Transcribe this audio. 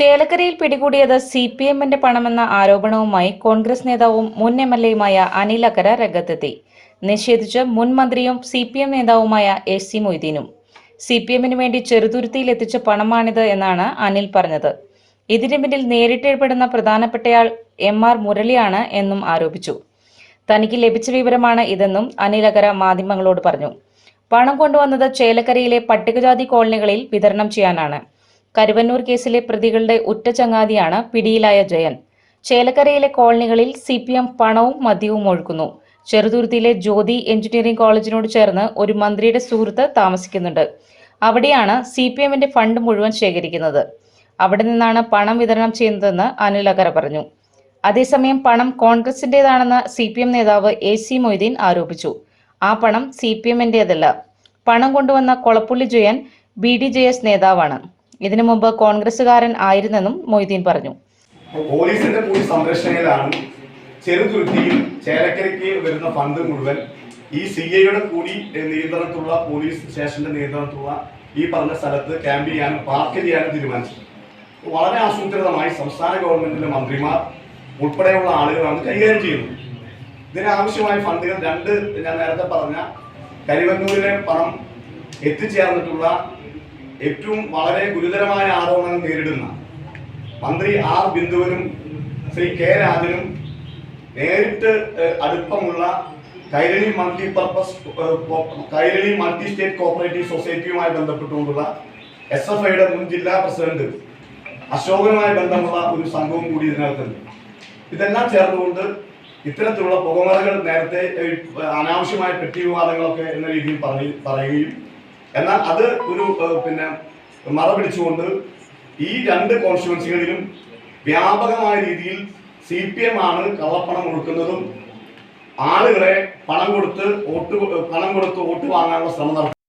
ചേലക്കരയിൽ പിടികൂടിയത് C P എമ്മിന്റെ പണമെന്ന ആരോപണവുമായി കോൺഗ്രസ് നേതാവും മുൻ എം എൽ എയുമായ അനിൽ അക്കര രംഗത്തെത്തി. നിഷേധിച്ച് മുൻ മന്ത്രിയും സി പി എം നേതാവുമായ എ സി മൊയ്തീനും. സി പി എമ്മിന് വേണ്ടി ചെറുതുരുത്തിയിൽ എത്തിച്ച പണമാണിത് എന്നാണ് അനിൽ പറഞ്ഞത്. ഇതിന് പിന്നിൽ നേരിട്ട് ഇടപെടുന്ന പ്രധാനപ്പെട്ടയാൾ എം ആർ മുരളിയാണ് എന്നും ആരോപിച്ചു. തനിക്ക് ലഭിച്ച വിവരമാണ് ഇതെന്നും അനിൽ അക്കര മാധ്യമങ്ങളോട് പറഞ്ഞു. പണം കൊണ്ടുവന്നത് ചേലക്കരയിലെ പട്ടികജാതി കോളനികളിൽ വിതരണം ചെയ്യാനാണ്. കരുവന്നൂർ കേസിലെ പ്രതികളുടെ ഉറ്റ ചങ്ങാതിയാണ് പിടിയിലായ ജയൻ. ചേലക്കരയിലെ കോളനികളിൽ സി പി എം പണവും മദ്യവും ഒഴുക്കുന്നു. ചെറുതുരുത്തിയിലെ ജ്യോതി എഞ്ചിനീയറിംഗ് കോളേജിനോട് ചേർന്ന് ഒരു മന്ത്രിയുടെ സുഹൃത്ത് താമസിക്കുന്നുണ്ട്. അവിടെയാണ് സി പി എമ്മിന്റെ ഫണ്ട് മുഴുവൻ ശേഖരിക്കുന്നത്. അവിടെ നിന്നാണ് പണം വിതരണം ചെയ്യുന്നതെന്ന് അനിൽ അക്കര പറഞ്ഞു. അതേസമയം പണം കോൺഗ്രസിന്റേതാണെന്ന് സി പി എം നേതാവ് എ സി മൊയ്തീൻ ആരോപിച്ചു. ആ പണം സി പി എമ്മിന്റേതല്ല പണം കൊണ്ടുവന്ന Kolappully Jayan B D J S നേതാവാണ്. ഇതിനു മുമ്പ് കോൺഗ്രസുകാരൻ ആയിരുന്നെന്നും മൊയ്തീൻ പറഞ്ഞു. പോലീസിന്റെ കൂടി സംരക്ഷണയിലാണ് ചെറുതുരുത്തിയിൽ ചേലക്കരയ്ക്ക് വരുന്ന ഫണ്ട് മുഴുവൻ ഈ സി ഐയുടെ കൂടി നിയന്ത്രണത്തിലുള്ള പോലീസ് സ്റ്റേഷന്റെ നിയന്ത്രണത്തിലുള്ള ഈ പറഞ്ഞ സ്ഥലത്ത് ക്യാമ്പ് ചെയ്യാനും പാർക്ക് ചെയ്യാനും തീരുമാനിച്ചു വളരെ ആസൂത്രിതമായി സംസ്ഥാന ഗവൺമെന്റിന്റെ മന്ത്രിമാർ ഉൾപ്പെടെയുള്ള ആളുകളാണ് കൈകാര്യം ചെയ്യുന്നത്. ഇതിനാവശ്യമായ ഫണ്ടുകൾ രണ്ട് ഞാൻ നേരത്തെ പറഞ്ഞ കരിവന്നൂരിലെ പണം എത്തിച്ചേർന്നിട്ടുള്ള ഏറ്റവും വളരെ ഗുരുതരമായ ആരോപണങ്ങൾ നേരിടുന്ന മന്ത്രി ആർ ബിന്ദുവിനും ശ്രീ കെ രാജനും നേരിട്ട് അടുപ്പമുള്ള Kairali multi purpose Kairali multi state cooperative സൊസൈറ്റിയുമായി ബന്ധപ്പെട്ടുകൊണ്ടുള്ള എസ് എഫ് ഐയുടെ മുൻ ജില്ലാ പ്രസിഡന്റ് അശോകനുമായി ബന്ധമുള്ള ഒരു സംഘവും കൂടി ഇതിനകത്തുണ്ട്. ഇതെല്ലാം ചേർന്നുകൊണ്ട് ഇത്തരത്തിലുള്ള പുകമറകൾ നേരത്തെ അനാവശ്യമായ പെട്ടി വിവാദങ്ങളൊക്കെ എന്ന രീതിയിൽ പറയ- പറയുകയും എന്നാൽ അത് ഒരു പിന്നെ മറ പിടിച്ചുകൊണ്ട് ഈ രണ്ട് കോൺസ്റ്റിറ്റ്യുവൻസികളിലും വ്യാപകമായ രീതിയിൽ സി പി എം ആണ് കള്ളപ്പണം ഒഴുക്കുന്നതും ആളുകളെ പണം കൊടുത്ത് വോട്ട് പണം കൊടുത്ത് വോട്ട് വാങ്ങാനുള്ള ശ്രമം നടത്തുന്നത്.